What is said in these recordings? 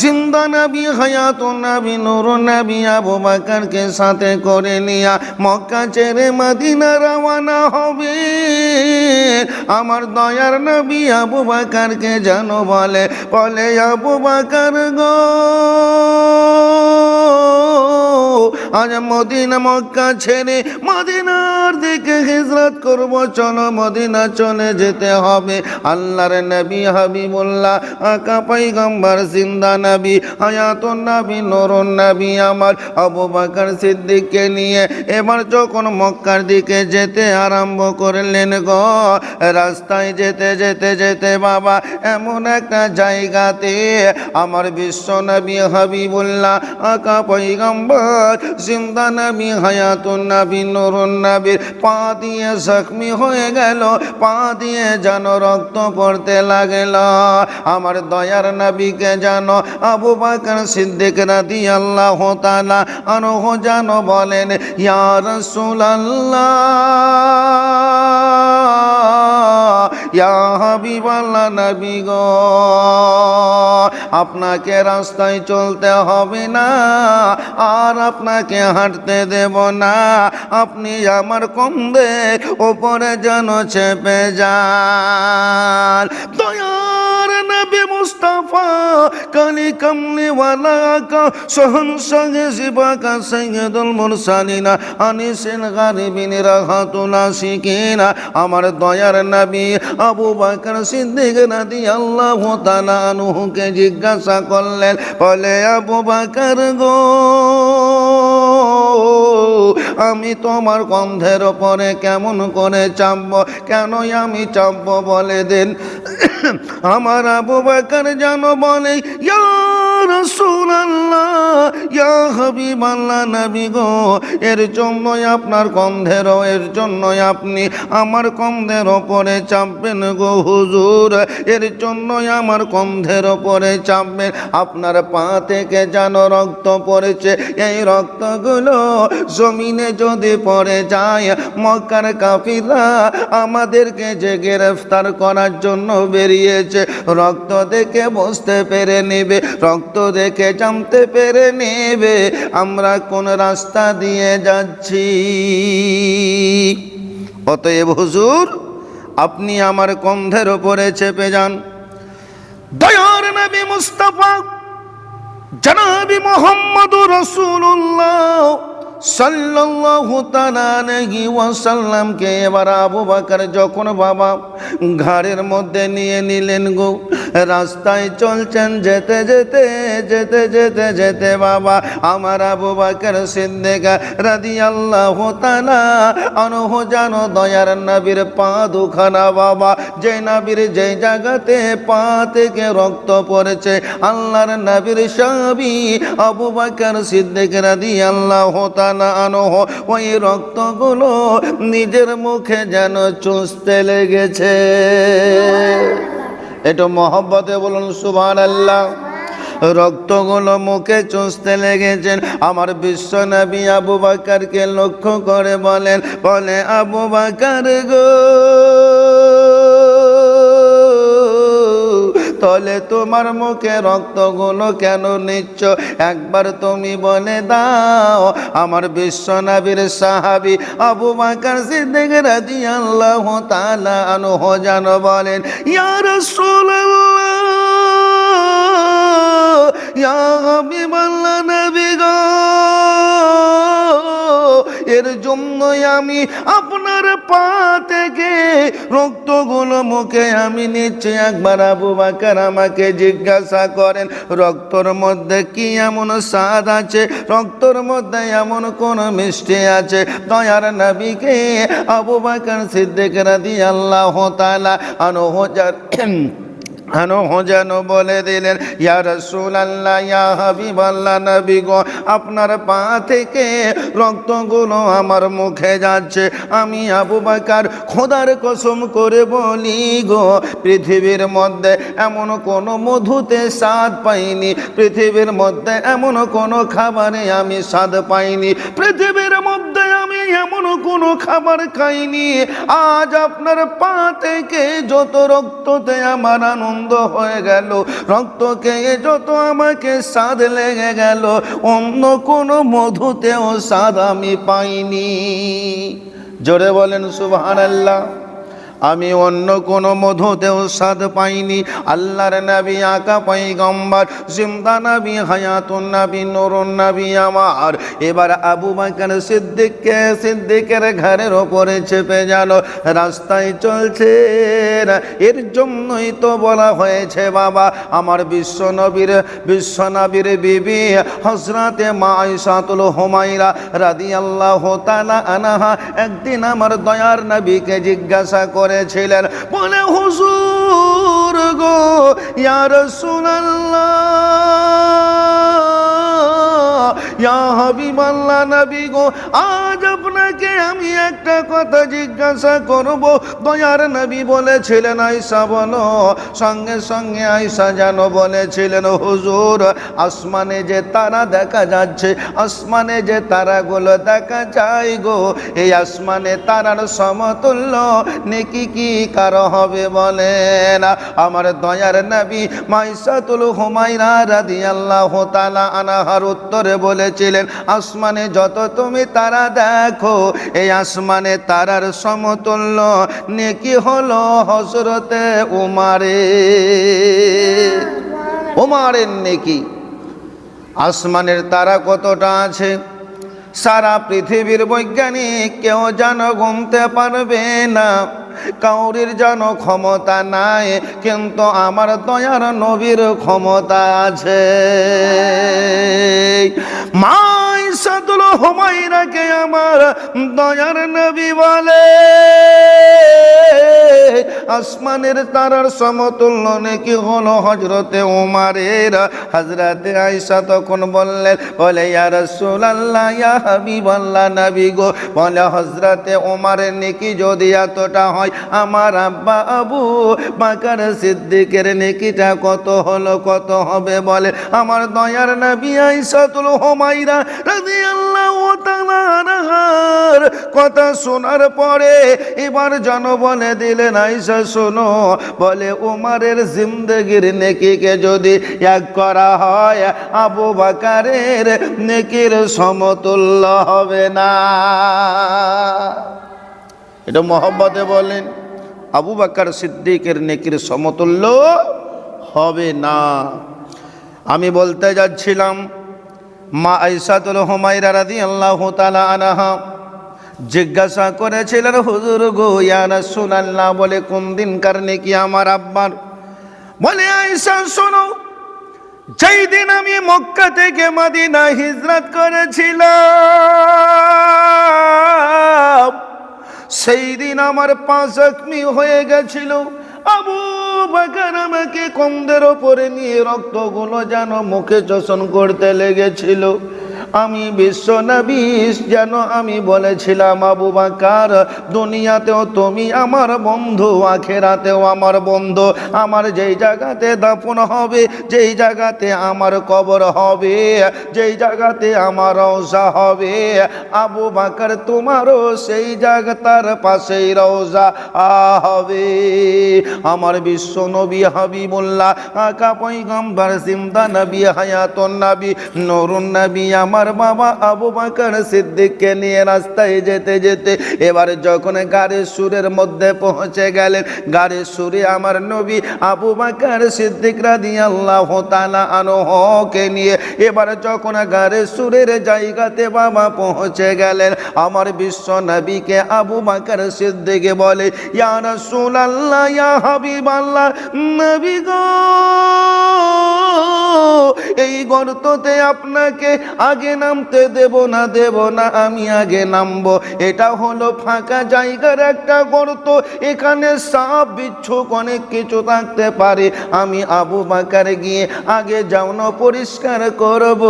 জিন্দা নবী, হায়াত নবী, নুর নবী আবু বাকারকে সাথে করে নিয়া মক্কা ছেড়ে মদিনা রওয়ানা হবে। আমার দয়ার নবী আবু বাকারকে জানো বলে বলে আবু বাকার গো, আজ মদিনা মক্কা ছেড়ে মদিনার দিকে হিজরত করব, চলো মদিনা চলে যেতে হবে। আল্লাহর নবী হাবিবুল্লাহ, আকা পাইগম্বর জিন্দা নবী, হায়াতুন নবী, নুরুন নবী আমার, আবু বকর সিদ্দিককে নিয়ে এবার যখন মক্কার দিকে যেতে আরম্ভ করলেন গ, রাস্তায় যেতে যেতে যেতে বাবা, এমন একটা জায়গাতে আমার বিশ্ব নবী হাবিবুল্লাহ, আকা পৈগম্বর জিন্দা নবী, হায়াতুন নবী, নুরুন নবীর পা দিয়ে জখমি হয়ে গেল, পা দিয়ে যেন রক্ত পড়তে লাগল। আমার দয়ার নবীকে যেন আবু বাকর সিদ্দিক রাদি আল্লাহ তালা আনহ যেন বলেন ইয়ার রাসূলুল্লাহ। ইয়া হাবিবাল্লাহ নবী গো, আপনাকে রাস্তায় চলতে হবে না, আর আপনাকে হাঁটতে দেব না। আপনি আমার কন্দে ওপরে যেন চেপে যান। নবী মুস্তাফা, কালি কামলি ওয়ালাকা, সহন সঙ্গে শিবাকা সৈয়দুল মুরসালিনা, আনিসিন গারিবিন রাহাতুনা শিকিনা আমার দয়ার নবী আবু বকর সিদ্দিক রাদি আল্লাহ তাআলা আনহুকে জিজ্ঞাসা করলেন, বলে আবু বকর গো আমি তোমার গন্ধের ওপরে কেমন করে চাপব? কেনই আমি চাপব বলে দেন? আমার আবু বাকার জানো বলে, ইয়া এর জন্যই আপনার গন্ধেরও এর জন্যই আপনি আমার কন্ধের ওপরে চাপবেন গো হুজুর, এর জন্যই আমার কন্ধের ওপরে চাপবেন। আপনার পা থেকে যেন রক্ত পড়েছে, এই রক্তগুলো জমিনে যদি পড়ে যায়, মক্কার কাফিরা আমাদেরকে যে গ্রেফতার করার জন্য বেরিয়েছে, রক্ত দেখে বুঝতে পেরে নেবে। রক্ত দেখে জানতে পেরে নেবে, আমরা কোন রাস্তা দিয়ে যাচ্ছি। অতএব হুজুর, আপনি আমার কন্ধের ওপরে চেপে যান। দয়ার নবী মুস্তাফা, জনাবি মোহাম্মদ রসুল্লাহ সাল্লাল্লাহু তাআলা আলাইহি ওয়াসাল্লামকে এবার আবু বকর যখন বাবা ঘাড়ের মধ্যে নিয়ে নিলেন গো, রাস্তায় চলছেন যেতে যেতে যেতে যেতে যেতে বাবা, আমার আবু বকর সিদ্দিক রাদিয়াল্লাহু তাআলা আনহু জানো দয়ার নবীর পা দুখানা বাবা, যে নবীর যে জায়গাতে পা থেকে রক্ত পড়েছে, আল্লাহর নবীর সাবি আবু বকর সিদ্দিক রাদিয়াল্লাহু তাআলা আনহ ওই রক্তগুলো নিজের মুখে যেন চুষতে লেগেছে। একটু মহব্বতে বলুন সুবহান আল্লাহ রক্তগুলো মুখে চুষতে লেগেছেন। আমার বিশ্ব নবী আবু বাকারকে লক্ষ্য করে বলেন, বলে, আবু বাকার গো। তলে তোমার মুখে রক্তগুলো কেন নিচ্ছ? একবার তুমি বলে দাও। আমার বিশ্বনবীর সাহাবি আবু বাকার সিদ্দিক রাদিয়াল্লাহু তাআলা আনহু যেন বলেন, ইয়া রাসূলুল্লাহ, ইয়া হাবিবাল্লাহ নবী গো। এর জন্যই আমি আপনার পা থেকে রক্তগুলো মুখে আমি নিচ্ছি একবার আবু বাকার আমাকে জিজ্ঞাসা করেন, রক্তর মধ্যে কি এমন স্বাদ আছে? রক্তর মধ্যে এমন কোন মিষ্টি আছে? দয়ার নবীকে আবু বাকার সিদ্দিক রাদি আল্লাহ তালা আনো যেন বলে দিলেন, ইয়া রসুল আল্লাহ ইয়া হাবিব আল্লাহ নবী গো, আপনার পা থেকে রক্তগুলো আমার মুখে যাচ্ছে। আমি আবু বাকার খোদার কসম করে বলি গো, পৃথিবীর মধ্যে এমন কোনো মধুতে স্বাদ পাইনি, পৃথিবীর মধ্যে এমন কোনো খাবারে আমি স্বাদ পাইনি, পৃথিবীর মধ্যে আমি এমন কোনো খাবার খাইনি। আজ আপনার পা থেকে যত রক্ততে আমার আনন্দ হয়ে গেল রক্ত খেয়ে যত আমাকে স্বাদ লেগে গেল, অন্য কোনো মধুতেও স্বাদ আমি পাইনি। জোরে বলেন সুবাহ আল্লাহ আমি অন্য কোনো মধুতেও স্বাদ পাইনি। আল্লাহর নবী, আঁকা পাই পাইগম্বর জিন্দা নবী, হায়াতুন নবী, নুরুন নবী আমার। এবার আবু বাকর সিদ্দিককে সিদ্দিকের ঘরের ওপরে চেপে গেল। রাস্তায় চলছে এর। জন্যই তো বলা হয়েছে, বাবা, আমার বিশ্ব নবীর বিশ্ব নবীর বিবি হজরতে মা আয়সাতুল হুমাইরা আল্লাহ তাআলা আনাহা একদিন আমার দয়ার নবীকে জিজ্ঞাসা করেছিলেন। বলে হুজুর গো ইয়ার রাসূলুল্লাহ ইয়া হাবিবাল্লাহ নবী গো আজ আপনাকে আমি একটা কথা জিজ্ঞাসা করব। দয়ার নবী বলেছিলেন, আয়সা বলো। সঙ্গে সঙ্গে আয়সা যেন বলেছিলেন, হুজুর, আসমানে যে তারা দেখা যাচ্ছে, আসমানে যে তারাগুলো দেখা যায় গো, এই আসমানে তারার সমতুল্য নেকি কি কারও হবে বলেন আমার দয়ার নবী মাইসাতুল হুমায়রা রাদিয়াল্লাহু তালা আনাহার উত্তরে বলেছিলেন, আসমানে যত তুমি তারা দেখো এই আসমানে তারার সমতুল্য নেকি হলো হজরতে উমারে। উমারের নেকি। আসমানের তারা কতটা আছে? সারা পৃথিবীর বৈজ্ঞানিক কেউ যেন ঘুমতে পারবে না। কাউরির যেন ক্ষমতা নাই, কিন্তু আমার দয়ার নবীর ক্ষমতা আছে। মাই সাদুল হুমাইরাকে আমার দয়ার নবী বলে। আসমানের তারার সমতুল্য নাকি হলো হজরতে উমারের। হজরতে আয়সা তখন বললেন, বলে, ইয়া রাসূলুল্লাহ, ইয়া হাবিবাল্লাহ, নবী গো। বলে হজরতে উমারের নেকি যদি এতটা হয়, আমার আব্বা আবু বাকার সিদ্দিকের নেকিটা কত হলো, কত হবে? বলে, আমার দয়ার নবী আইসাতুল হুমাইরা রাদিয়াল্লাহু তাআলা আনহার কথা শোনার পরে এবার জন বলে দিলেন আইসা শোনো। বলে, উমারের জিন্দগির নেকিকে যদি এক করা হয়, আবু বাকারের নেকির সমতুল্য হবে না। এটা মোহাম্মদে বলেন, আবু বাকার সিদ্দিকের নেকির সমতুল্য হবে না। আমি বলতে যাচ্ছিলাম মা আইসাতুল হুমাইরা রাদি আল্লাহ তালা আনাহা জিজ্ঞাসা করেছিলেন, হুজুর গো, ইয়া রাসূলুল্লাহ, বলে কোন দিনকার নেকি আমার আব্বার? বলে আইসা শোনো, যেই দিন আমি মক্কা থেকে মদিনা হিজরত করেছিলাম, সেই দিন আমার পা জখমি হয়ে গেছিল। আবু বাকার আমাকে কন্দের ওপরে নিয়ে রক্তগুলো যেন মুখে চোষণ করতে লেগেছিল। আমি বিশ্ব নবিস যেন আমি বলেছিলাম, আবু বাকার, দুনিয়াতেও তুমি আমার বন্ধু, আখেরাতেও আমার বন্ধু। আমার যেই জায়গাতে দাফন হবে, যেই জায়গাতে আমার কবর হবে, যেই জায়গাতে আমার রওজা হবে, আবু বাকার তোমারও সেই জায়গা, তার পাশেই রওজা হবে। আমার বিশ্ব নবী হাবিবুল্লাহ, আকা পৈগম্বর নবী, হায়াতুন নবী, নরুন নবী, আমার বাবা আবু বাকার সিদ্দিককে নিয়ে রাস্তায় যেতে যেতে এবার যখন গাড়ির সুরের মধ্যে পৌঁছে গেলেন গাড়ির সুরে আমার নবী আবু বাকার সিদ্দিক রাদি আল্লাহ তালা আনোহকে নিয়ে এবার যখন গাড়ির সুরের জায়গাতে বাবা পৌঁছে গেলেন, আমার বিশ্ব নবীকে আবু বাকার সিদ্দিকে বলে, ইয়া রাসূলুল্লাহ, ইয়া হাবিবাল্লাহ, নবী গো, এই গর্ততে আপনাকে আগে নামতে দেব না দেব না, আমি আগে নামবো। এটা হলো ফাঁকা জায়গার একটা গর্ত। এখানে সাপ, বিচ্ছুক অনেক কিছু থাকতে পারে। আমি আবু বাকার গিয়ে আগে যাওন পরিষ্কার করব।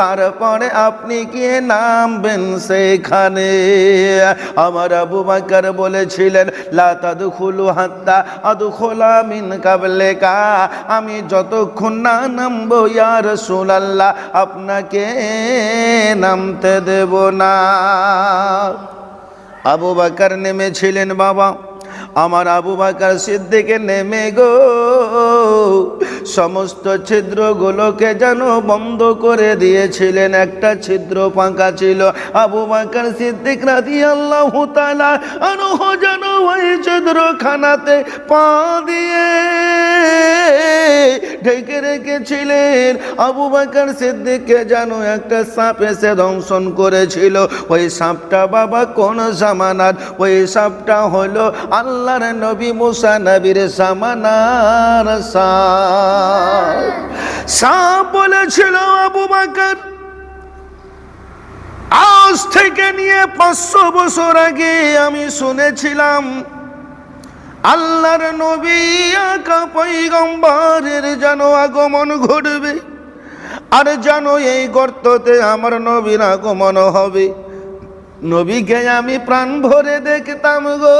তারপরে আপনি গিয়ে নামবেন সেখানে। আমার আবু বাকার বলেছিলেন লাতাদু খুলু হাত্তা আদু খোলা মিন কাবলেকা। আমি যতক্ষণ না নামবো, ইয়া রাসূলুল্লাহ, আপনাকে নামতে দেব না। আবু বাকার নেমেছিলেন বাবা। আমার আবু বাকার সিদ্দিকে নেমে গো। সমস্ত ছিদ্রগুলোকে যেন বন্ধ করে দিয়েছিলেন। একটা ছিদ্র ফাঁকা ছিল। আবু বাকার সিদ্দিক রাজি আল্লাহ তালা আনুহ যেন ওই ছিদ্রখানাতে পা দিয়ে ঢেকে রেখেছিলেন। আবু বাকার সিদ্দিককে যেন একটা সাপ এসে দংশন করেছিল। ওই সাপটা বাবা কোন জামানার ওই সাপটা হলো আল্লাহর নবী মুসা নবীর সামানার সাপ বলেছিল, আবু বাকার, আজ থেকে নিয়ে পাঁচশো বছর আগে আমি শুনেছিলাম, আল্লাহর নবী আকা পৈগম্বরের যেন আগমন ঘটবে, আর যেন এই গর্ততে আমার নবীর আগমন হবে। নবীকে আমি প্রাণ ভরে দেখতাম গো।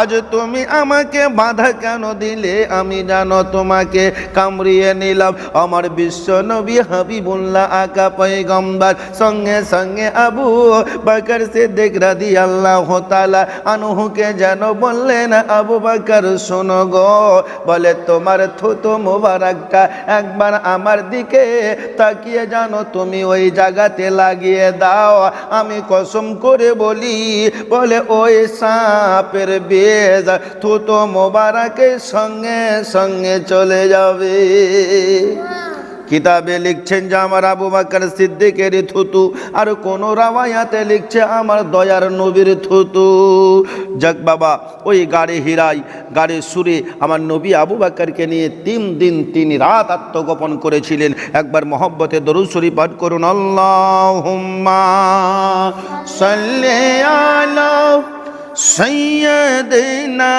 আজ তুমি আমাকে বাধা কেন দিলে? আমি জানো তোমাকে কামড়িয়ে নিলাম। আমার বিশ্ব নবী হাবিবুল্লাহ আকা পয়গম্বর, সঙ্গে সঙ্গে আবু বাকর সে দেখ রাদি আল্লাহ তালা আনুহুকে যেন বললেন, আবু বাকর, শোনো গো, বলে তোমার থুতু মোবারকটা একবার আমার দিকে তাকিয়ে জানো তুমি ওই জায়গাতে লাগিয়ে দাও। আমি কসম করে বলি, বলে ওই সাপের বেজ থুতো মোবারকের সঙ্গে সঙ্গে চলে যাবে। কিতাবে লিখছেন যে আমার আবু বাকর সিদ্দিকের থুতু, আর কোন রাওয়ায়াতে লিখছে আমার দয়ার নবীর থুতু। যাক বাবা, ওই গাড়ি হিরাই গাড়ি সুরে আমার নবী আবু বাকরকে নিয়ে তিন দিন তিন রাত আত্মগোপন করেছিলেন। একবার মহব্বতে দরুসুরি পাঠ করুন, আল্লাহুম্মা সাল্লি আলা সৈয়দনা